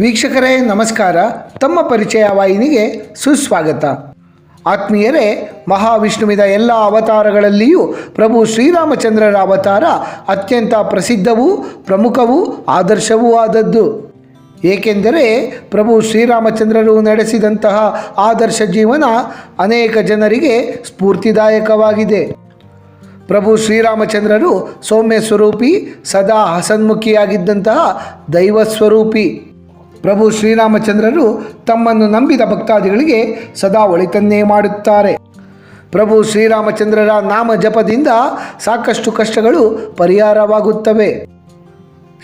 ವೀಕ್ಷಕರೇ, ನಮಸ್ಕಾರ. ತಮ್ಮ ಪರಿಚಯ ವಾಹಿನಿಗೆ ಸುಸ್ವಾಗತ. ಆತ್ಮೀಯರೇ, ಮಹಾವಿಷ್ಣುವಿನ ಎಲ್ಲ ಅವತಾರಗಳಲ್ಲಿಯೂ ಪ್ರಭು ಶ್ರೀರಾಮಚಂದ್ರರ ಅವತಾರ ಅತ್ಯಂತ ಪ್ರಸಿದ್ಧವೂ, ಪ್ರಮುಖವೂ, ಆದರ್ಶವೂ ಆದದ್ದು. ಏಕೆಂದರೆ ಪ್ರಭು ಶ್ರೀರಾಮಚಂದ್ರರು ನಡೆಸಿದಂತಹ ಆದರ್ಶ ಜೀವನ ಅನೇಕ ಜನರಿಗೆ ಸ್ಫೂರ್ತಿದಾಯಕವಾಗಿದೆ. ಪ್ರಭು ಶ್ರೀರಾಮಚಂದ್ರರು ಸೌಮ್ಯ ಸ್ವರೂಪಿ, ಸದಾ ಹಸನ್ಮುಖಿಯಾಗಿದ್ದಂತಹ ದೈವ ಸ್ವರೂಪಿ ಪ್ರಭು ಶ್ರೀರಾಮಚಂದ್ರರು ತಮ್ಮನ್ನು ನಂಬಿದ ಭಕ್ತಾದಿಗಳಿಗೆ ಸದಾ ಒಳಿತನ್ನೇ ಮಾಡುತ್ತಾರೆ. ಪ್ರಭು ಶ್ರೀರಾಮಚಂದ್ರರ ನಾಮ ಜಪದಿಂದ ಸಾಕಷ್ಟು ಕಷ್ಟಗಳು ಪರಿಹಾರವಾಗುತ್ತವೆ.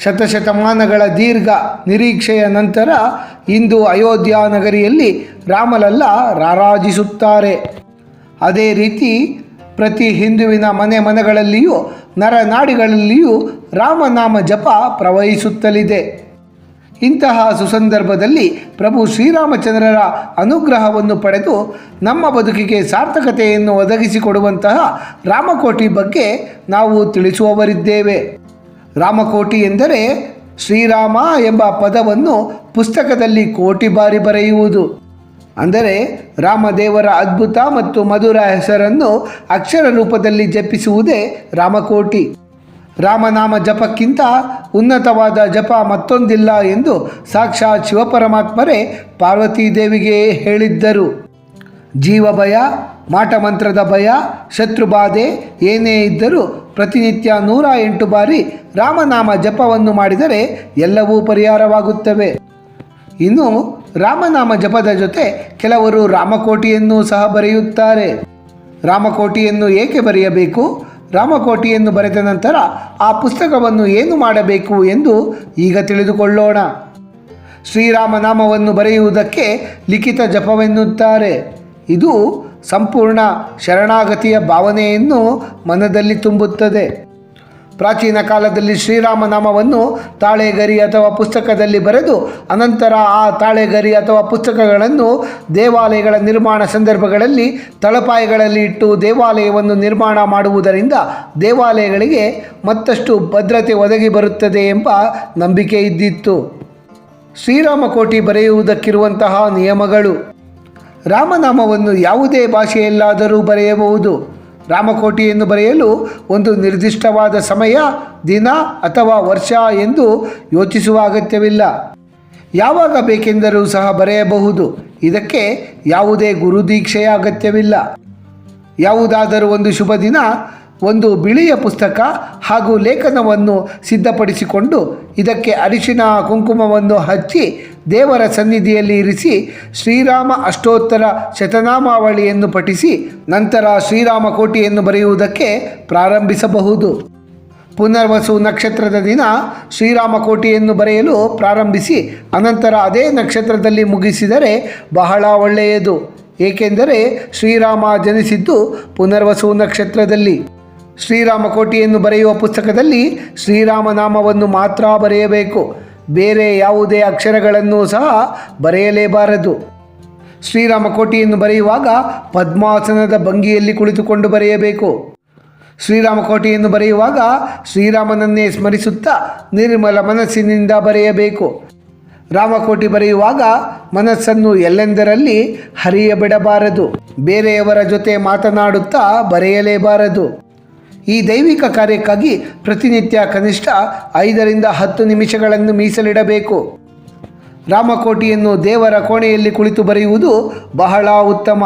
ಶತಶತಮಾನಗಳ ದೀರ್ಘ ನಿರೀಕ್ಷೆಯ ನಂತರ ಇಂದು ಅಯೋಧ್ಯ ನಗರಿಯಲ್ಲಿ ರಾಮಲಲ್ಲ ರಾರಾಜಿಸುತ್ತಾರೆ. ಅದೇ ರೀತಿ ಪ್ರತಿ ಹಿಂದುವಿನ ಮನೆ ಮನೆಗಳಲ್ಲಿಯೂ ನರನಾಡಿಗಳಲ್ಲಿಯೂ ರಾಮನಾಮ ಜಪ ಪ್ರವಹಿಸುತ್ತಲಿದೆ. ಇಂತಹ ಸುಸಂದರ್ಭದಲ್ಲಿ ಪ್ರಭು ಶ್ರೀರಾಮಚಂದ್ರರ ಅನುಗ್ರಹವನ್ನು ಪಡೆದು ನಮ್ಮ ಬದುಕಿಗೆ ಸಾರ್ಥಕತೆಯನ್ನು ಒದಗಿಸಿಕೊಡುವಂತಹ ರಾಮಕೋಟಿ ಬಗ್ಗೆ ನಾವು ತಿಳಿಸುವವರಿದ್ದೇವೆ. ರಾಮಕೋಟಿ ಎಂದರೆ ಶ್ರೀರಾಮ ಎಂಬ ಪದವನ್ನು ಪುಸ್ತಕದಲ್ಲಿ ಕೋಟಿ ಬಾರಿ ಬರೆಯುವುದು. ಅಂದರೆ ರಾಮದೇವರ ಅದ್ಭುತ ಮತ್ತು ಮಧುರ ಹೆಸರನ್ನು ಅಕ್ಷರ ರೂಪದಲ್ಲಿ ಜಪಿಸುವುದೇ ರಾಮಕೋಟಿ. ರಾಮನಾಮ ಜಪಕ್ಕಿಂತ ಉನ್ನತವಾದ ಜಪ ಮತ್ತೊಂದಿಲ್ಲ ಎಂದು ಸಾಕ್ಷಾತ್ ಶಿವಪರಮಾತ್ಮರೇ ಪಾರ್ವತೀದೇವಿಗೆ ಹೇಳಿದ್ದರು. ಜೀವ ಭಯ ಮಾಟಮಂತ್ರದ ಭಯ ಶತ್ರುಬಾಧೆ ಏನೇ ಇದ್ದರೂ ಪ್ರತಿನಿತ್ಯ ನೂರ ಎಂಟು ಬಾರಿ ರಾಮನಾಮ ಜಪವನ್ನು ಮಾಡಿದರೆ ಎಲ್ಲವೂ ಪರಿಹಾರವಾಗುತ್ತವೆ. ಇನ್ನು ರಾಮನಾಮ ಜಪದ ಜೊತೆ ಕೆಲವರು ರಾಮಕೋಟಿಯನ್ನು ಸಹ ಬರೆಯುತ್ತಾರೆ. ರಾಮಕೋಟಿಯನ್ನು ಏಕೆ ಬರೆಯಬೇಕು? ರಾಮಕೋಟಿಯನ್ನು ಬರೆದ ನಂತರ ಆ ಪುಸ್ತಕವನ್ನು ಏನು ಮಾಡಬೇಕು ಎಂದು ಈಗ ತಿಳಿದುಕೊಳ್ಳೋಣ. ಶ್ರೀರಾಮನಾಮವನ್ನು ಬರೆಯುವುದಕ್ಕೆ ಲಿಖಿತ ಜಪವೆನ್ನುತ್ತಾರೆ. ಇದು ಸಂಪೂರ್ಣ ಶರಣಾಗತಿಯ ಭಾವನೆಯನ್ನು ಮನದಲ್ಲಿ ತುಂಬುತ್ತದೆ. ಪ್ರಾಚೀನ ಕಾಲದಲ್ಲಿ ಶ್ರೀರಾಮನಾಮವನ್ನು ತಾಳೆಗರಿ ಅಥವಾ ಪುಸ್ತಕದಲ್ಲಿ ಬರೆದು, ಅನಂತರ ಆ ತಾಳೆಗರಿ ಅಥವಾ ಪುಸ್ತಕಗಳನ್ನು ದೇವಾಲಯಗಳ ನಿರ್ಮಾಣ ಸಂದರ್ಭಗಳಲ್ಲಿ ತಳಪಾಯಗಳಲ್ಲಿ ಇಟ್ಟು ದೇವಾಲಯವನ್ನು ನಿರ್ಮಾಣ ಮಾಡುವುದರಿಂದ ದೇವಾಲಯಗಳಿಗೆ ಮತ್ತಷ್ಟು ಭದ್ರತೆ ಒದಗಿ ಬರುತ್ತದೆ ಎಂಬ ನಂಬಿಕೆ ಇದ್ದಿತ್ತು. ಶ್ರೀರಾಮಕೋಟಿ ಬರೆಯುವುದಕ್ಕಿರುವಂತಹ ನಿಯಮಗಳು. ರಾಮನಾಮವನ್ನು ಯಾವುದೇ ಭಾಷೆಯಲ್ಲಾದರೂ ಬರೆಯಬಹುದು. ರಾಮಕೋಟಿಯನ್ನು ಬರೆಯಲು ಒಂದು ನಿರ್ದಿಷ್ಟವಾದ ಸಮಯ, ದಿನ ಅಥವಾ ವರ್ಷ ಎಂದು ಯೋಚಿಸುವ ಅಗತ್ಯವಿಲ್ಲ. ಯಾವಾಗ ಬೇಕೆಂದರೂ ಸಹ ಬರೆಯಬಹುದು. ಇದಕ್ಕೆ ಯಾವುದೇ ಗುರುದೀಕ್ಷೆಯ ಅಗತ್ಯವಿಲ್ಲ. ಯಾವುದಾದರೂ ಒಂದು ಶುಭ ದಿನ ಒಂದು ಬಿಳಿಯ ಪುಸ್ತಕ ಹಾಗೂ ಲೇಖನವನ್ನು ಸಿದ್ಧಪಡಿಸಿಕೊಂಡು ಇದಕ್ಕೆ ಅರಿಶಿನ ಕುಂಕುಮವನ್ನು ಹಚ್ಚಿ ದೇವರ ಸನ್ನಿಧಿಯಲ್ಲಿ ಇರಿಸಿ ಶ್ರೀರಾಮ ಅಷ್ಟೋತ್ತರ ಶತನಾಮಾವಳಿಯನ್ನು ಪಠಿಸಿ ನಂತರ ಶ್ರೀರಾಮ ಕೋಟಿಯನ್ನು ಬರೆಯುವುದಕ್ಕೆ ಪ್ರಾರಂಭಿಸಬಹುದು. ಪುನರ್ವಸು ನಕ್ಷತ್ರದ ದಿನ ಶ್ರೀರಾಮ ಕೋಟಿಯನ್ನು ಬರೆಯಲು ಪ್ರಾರಂಭಿಸಿ ಅನಂತರ ಅದೇ ನಕ್ಷತ್ರದಲ್ಲಿ ಮುಗಿಸಿದರೆ ಬಹಳ ಒಳ್ಳೆಯದು. ಏಕೆಂದರೆ ಶ್ರೀರಾಮ ಜನಿಸಿದ್ದು ಪುನರ್ವಸು ನಕ್ಷತ್ರದಲ್ಲಿ. ಶ್ರೀರಾಮ ಕೋಟಿಯನ್ನು ಬರೆಯುವ ಪುಸ್ತಕದಲ್ಲಿ ಶ್ರೀರಾಮನಾಮವನ್ನು ಮಾತ್ರ ಬರೆಯಬೇಕು. ಬೇರೆ ಯಾವುದೇ ಅಕ್ಷರಗಳನ್ನು ಸಹ ಬರೆಯಲೇಬಾರದು. ಶ್ರೀರಾಮ ಕೋಟಿಯನ್ನು ಬರೆಯುವಾಗ ಪದ್ಮಾಸನದ ಭಂಗಿಯಲ್ಲಿ ಕುಳಿತುಕೊಂಡು ಬರೆಯಬೇಕು. ಶ್ರೀರಾಮಕೋಟೆಯನ್ನು ಬರೆಯುವಾಗ ಶ್ರೀರಾಮನನ್ನೇ ಸ್ಮರಿಸುತ್ತಾ ನಿರ್ಮಲ ಮನಸ್ಸಿನಿಂದ ಬರೆಯಬೇಕು. ರಾಮಕೋಟಿ ಬರೆಯುವಾಗ ಮನಸ್ಸನ್ನು ಎಲ್ಲೆಂದರಲ್ಲಿ ಹರಿಯಬಿಡಬಾರದು. ಬೇರೆಯವರ ಜೊತೆ ಮಾತನಾಡುತ್ತಾ ಬರೆಯಲೇಬಾರದು. ಈ ದೈವಿಕ ಕಾರ್ಯಕ್ಕಾಗಿ ಪ್ರತಿನಿತ್ಯ ಕನಿಷ್ಠ ಐದರಿಂದ ಹತ್ತು ನಿಮಿಷಗಳನ್ನು ಮೀಸಲಿಡಬೇಕು. ರಾಮಕೋಟಿಯನ್ನು ದೇವರ ಕೋಣೆಯಲ್ಲಿ ಕುಳಿತು ಬರೆಯುವುದು ಬಹಳ ಉತ್ತಮ.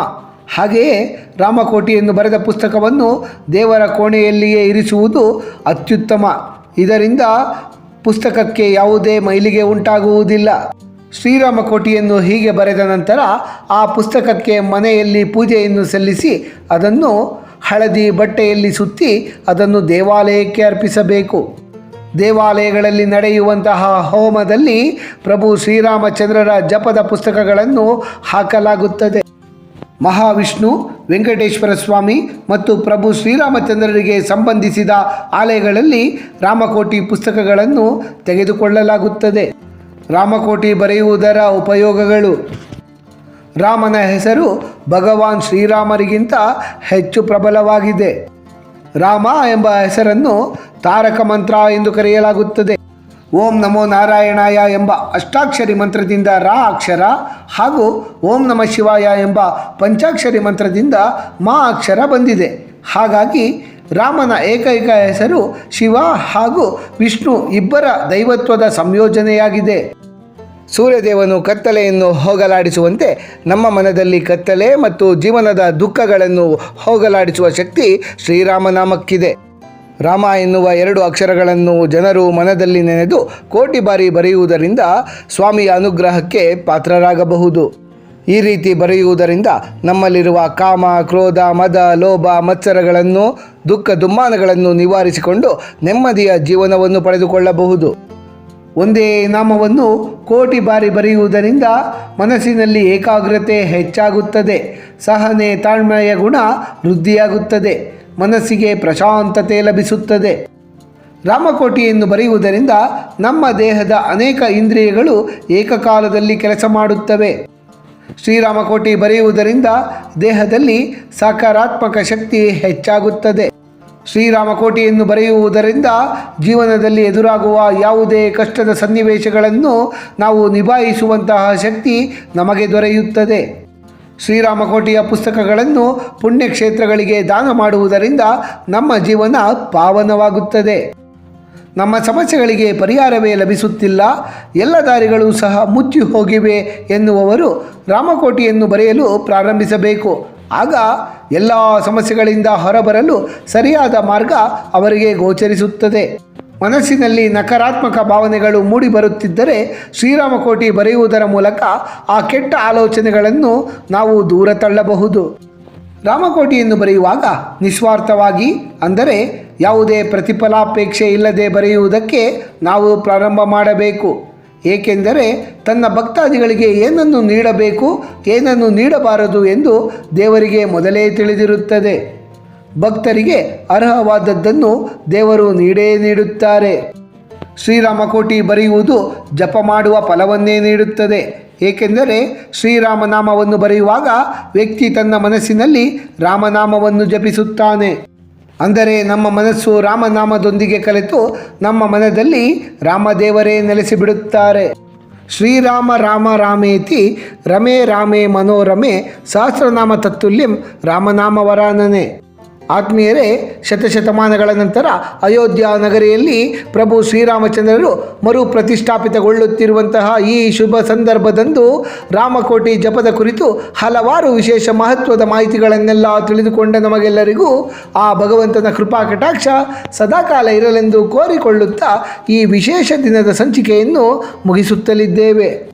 ಹಾಗೆಯೇ ರಾಮಕೋಟಿಯನ್ನು ಬರೆದ ಪುಸ್ತಕವನ್ನು ದೇವರ ಕೋಣೆಯಲ್ಲಿಯೇ ಇರಿಸುವುದು ಅತ್ಯುತ್ತಮ. ಇದರಿಂದ ಪುಸ್ತಕಕ್ಕೆ ಯಾವುದೇ ಮೈಲಿಗೆ ಉಂಟಾಗುವುದಿಲ್ಲ. ಶ್ರೀರಾಮಕೋಟಿಯನ್ನು ಹೀಗೆ ಬರೆದ ನಂತರ ಆ ಪುಸ್ತಕಕ್ಕೆ ಮನೆಯಲ್ಲಿ ಪೂಜೆಯನ್ನು ಸಲ್ಲಿಸಿ ಅದನ್ನು ಹಳದಿ ಬಟ್ಟೆಯಲ್ಲಿ ಸುತ್ತಿ ಅದನ್ನು ದೇವಾಲಯಕ್ಕೆ ಅರ್ಪಿಸಬೇಕು. ದೇವಾಲಯಗಳಲ್ಲಿ ನಡೆಯುವಂತಹ ಹೋಮದಲ್ಲಿ ಪ್ರಭು ಶ್ರೀರಾಮಚಂದ್ರರ ಜಪದ ಪುಸ್ತಕಗಳನ್ನು ಹಾಕಲಾಗುತ್ತದೆ. ಮಹಾವಿಷ್ಣು, ವೆಂಕಟೇಶ್ವರ ಸ್ವಾಮಿ ಮತ್ತು ಪ್ರಭು ಶ್ರೀರಾಮಚಂದ್ರರಿಗೆ ಸಂಬಂಧಿಸಿದ ಆಲಯಗಳಲ್ಲಿ ರಾಮಕೋಟಿ ಪುಸ್ತಕಗಳನ್ನು ತೆಗೆದುಕೊಳ್ಳಲಾಗುತ್ತದೆ. ರಾಮಕೋಟಿ ಬರೆಯುವುದರ ಉಪಯೋಗಗಳು. ರಾಮನ ಹೆಸರು ಭಗವಾನ್ ಶ್ರೀರಾಮರಿಗಿಂತ ಹೆಚ್ಚು ಪ್ರಬಲವಾಗಿದೆ. ರಾಮ ಎಂಬ ಹೆಸರನ್ನು ತಾರಕ ಮಂತ್ರ ಎಂದು ಕರೆಯಲಾಗುತ್ತದೆ. ಓಂ ನಮೋ ನಾರಾಯಣಾಯ ಎಂಬ ಅಷ್ಟಾಕ್ಷರಿ ಮಂತ್ರದಿಂದ ರಾ ಅಕ್ಷರ ಹಾಗೂ ಓಂ ನಮ ಶಿವಾಯ ಎಂಬ ಪಂಚಾಕ್ಷರಿ ಮಂತ್ರದಿಂದ ಮಾ ಅಕ್ಷರ ಬಂದಿದೆ. ಹಾಗಾಗಿ ರಾಮನ ಏಕೈಕ ಹೆಸರು ಶಿವ ಹಾಗೂ ವಿಷ್ಣು ಇಬ್ಬರ ದೈವತ್ವದ ಸಂಯೋಜನೆಯಾಗಿದೆ. ಸೂರ್ಯದೇವನು ಕತ್ತಲೆಯನ್ನು ಹೋಗಲಾಡಿಸುವಂತೆ ನಮ್ಮ ಮನದಲ್ಲಿ ಕತ್ತಲೆ ಮತ್ತು ಜೀವನದ ದುಃಖಗಳನ್ನು ಹೋಗಲಾಡಿಸುವ ಶಕ್ತಿ ಶ್ರೀರಾಮನಾಮಕ್ಕಿದೆ. ರಾಮ ಎನ್ನುವ ಎರಡು ಅಕ್ಷರಗಳನ್ನು ಜನರು ಮನದಲ್ಲಿ ನೆನೆದು ಕೋಟಿ ಬಾರಿ ಬರೆಯುವುದರಿಂದ ಸ್ವಾಮಿಯ ಅನುಗ್ರಹಕ್ಕೆ ಪಾತ್ರರಾಗಬಹುದು. ಈ ರೀತಿ ಬರೆಯುವುದರಿಂದ ನಮ್ಮಲ್ಲಿರುವ ಕಾಮ, ಕ್ರೋಧ, ಮದ, ಲೋಭ, ಮತ್ಸರಗಳನ್ನು, ದುಃಖ, ದುಮ್ಮಾನಗಳನ್ನು ನಿವಾರಿಸಿಕೊಂಡು ನೆಮ್ಮದಿಯ ಜೀವನವನ್ನು ಪಡೆದುಕೊಳ್ಳಬಹುದು. ಒಂದೇ ನಾಮವನ್ನು ಕೋಟಿ ಬಾರಿ ಬರೆಯುವುದರಿಂದ ಮನಸ್ಸಿನಲ್ಲಿ ಏಕಾಗ್ರತೆ ಹೆಚ್ಚಾಗುತ್ತದೆ. ಸಹನೆ ತಾಳ್ಮೆಯ ಗುಣ ವೃದ್ಧಿಯಾಗುತ್ತದೆ. ಮನಸ್ಸಿಗೆ ಪ್ರಶಾಂತತೆ ಲಭಿಸುತ್ತದೆ. ರಾಮಕೋಟಿಯನ್ನು ಬರೆಯುವುದರಿಂದ ನಮ್ಮ ದೇಹದ ಅನೇಕ ಇಂದ್ರಿಯಗಳು ಏಕಕಾಲದಲ್ಲಿ ಕೆಲಸ ಮಾಡುತ್ತವೆ. ಶ್ರೀರಾಮಕೋಟಿ ಬರೆಯುವುದರಿಂದ ದೇಹದಲ್ಲಿ ಸಕಾರಾತ್ಮಕ ಶಕ್ತಿ ಹೆಚ್ಚಾಗುತ್ತದೆ. ಶ್ರೀರಾಮಕೋಟಿಯನ್ನು ಬರೆಯುವುದರಿಂದ ಜೀವನದಲ್ಲಿ ಎದುರಾಗುವ ಯಾವುದೇ ಕಷ್ಟದ ಸನ್ನಿವೇಶಗಳನ್ನು ನಾವು ನಿಭಾಯಿಸುವಂತಹ ಶಕ್ತಿ ನಮಗೆ ದೊರೆಯುತ್ತದೆ. ಶ್ರೀರಾಮಕೋಟಿಯ ಪುಸ್ತಕಗಳನ್ನು ಪುಣ್ಯಕ್ಷೇತ್ರಗಳಿಗೆ ದಾನ ಮಾಡುವುದರಿಂದ ನಮ್ಮ ಜೀವನ ಪಾವನವಾಗುತ್ತದೆ. ನಮ್ಮ ಸಮಸ್ಯೆಗಳಿಗೆ ಪರಿಹಾರವೇ ಲಭಿಸುತ್ತಿಲ್ಲ. ಎಲ್ಲ ದಾರಿಗಳು ಸಹ ಮುಚ್ಚಿ ಹೋಗಿವೆ ಎನ್ನುವವರು ರಾಮಕೋಟಿಯನ್ನು ಬರೆಯಲು ಪ್ರಾರಂಭಿಸಬೇಕು. ಆಗ ಎಲ್ಲ ಸಮಸ್ಯೆಗಳಿಂದ ಹೊರಬರಲು ಸರಿಯಾದ ಮಾರ್ಗ ಅವರಿಗೆ ಗೋಚರಿಸುತ್ತದೆ. ಮನಸ್ಸಿನಲ್ಲಿ ನಕಾರಾತ್ಮಕ ಭಾವನೆಗಳು ಮೂಡಿಬರುತ್ತಿದ್ದರೆ ಶ್ರೀರಾಮಕೋಟಿ ಬರೆಯುವುದರ ಮೂಲಕ ಆ ಕೆಟ್ಟ ಆಲೋಚನೆಗಳನ್ನು ನಾವು ದೂರ ತಳ್ಳಬಹುದು. ರಾಮಕೋಟಿಯನ್ನು ಬರೆಯುವಾಗ ನಿಸ್ವಾರ್ಥವಾಗಿ ಅಂದರೆ ಯಾವುದೇ ಪ್ರತಿಫಲಾಪೇಕ್ಷೆ ಇಲ್ಲದೆ ಬರೆಯುವುದಕ್ಕೆ ನಾವು ಪ್ರಾರಂಭ ಮಾಡಬೇಕು. ಏಕೆಂದರೆ ತನ್ನ ಭಕ್ತಾದಿಗಳಿಗೆ ಏನನ್ನು ನೀಡಬೇಕು, ಏನನ್ನು ನೀಡಬಾರದು ಎಂದು ದೇವರಿಗೆ ಮೊದಲೇ ತಿಳಿದಿರುತ್ತದೆ. ಭಕ್ತರಿಗೆ ಅರ್ಹವಾದದ್ದನ್ನು ದೇವರು ನೀಡೇ ನೀಡುತ್ತಾರೆ. ಶ್ರೀರಾಮಕೋಟಿ ಬರೆಯುವುದು ಜಪ ಮಾಡುವ ಫಲವನ್ನೇ ನೀಡುತ್ತದೆ. ಏಕೆಂದರೆ ಶ್ರೀರಾಮನಾಮವನ್ನು ಬರೆಯುವಾಗ ವ್ಯಕ್ತಿ ತನ್ನ ಮನಸ್ಸಿನಲ್ಲಿ ರಾಮನಾಮವನ್ನು ಜಪಿಸುತ್ತಾನೆ. ಅಂದರೆ ನಮ್ಮ ಮನಸ್ಸು ರಾಮನಾಮದೊಂದಿಗೆ ಕಲಿತು ನಮ್ಮ ಮನದಲ್ಲಿ ರಾಮದೇವರೇ ನೆಲೆಸಿಬಿಡುತ್ತಾರೆ. ಶ್ರೀರಾಮ ರಾಮ ರಾಮೇತಿ ರಮೇ ರಾಮೇ ಮನೋರಮೆ ಸಹಸ್ರನಾಮ ತತ್ತುಲ್ಯಂ ರಾಮನಾಮವರಾನನೆ ಆತ್ಮೀಯರೇ, ಶತಶತಮಾನಗಳ ನಂತರ ಅಯೋಧ್ಯ ನಗರಿಯಲ್ಲಿ ಪ್ರಭು ಶ್ರೀರಾಮಚಂದ್ರರು ಮರು ಪ್ರತಿಷ್ಠಾಪಿತಗೊಳ್ಳುತ್ತಿರುವಂತಹ ಈ ಶುಭ ಸಂದರ್ಭದಂದು ರಾಮಕೋಟಿ ಜಪದ ಕುರಿತು ಹಲವಾರು ವಿಶೇಷ ಮಹತ್ವದ ಮಾಹಿತಿಗಳನ್ನೆಲ್ಲ ತಿಳಿದುಕೊಂಡ ನಮಗೆಲ್ಲರಿಗೂ ಆ ಭಗವಂತನ ಕೃಪಾ ಕಟಾಕ್ಷ ಸದಾಕಾಲ ಇರಲೆಂದು ಕೋರಿಕೊಳ್ಳುತ್ತಾ ಈ ವಿಶೇಷ ದಿನದ ಸಂಚಿಕೆಯನ್ನು ಮುಗಿಸುತ್ತಲಿದ್ದೇವೆ.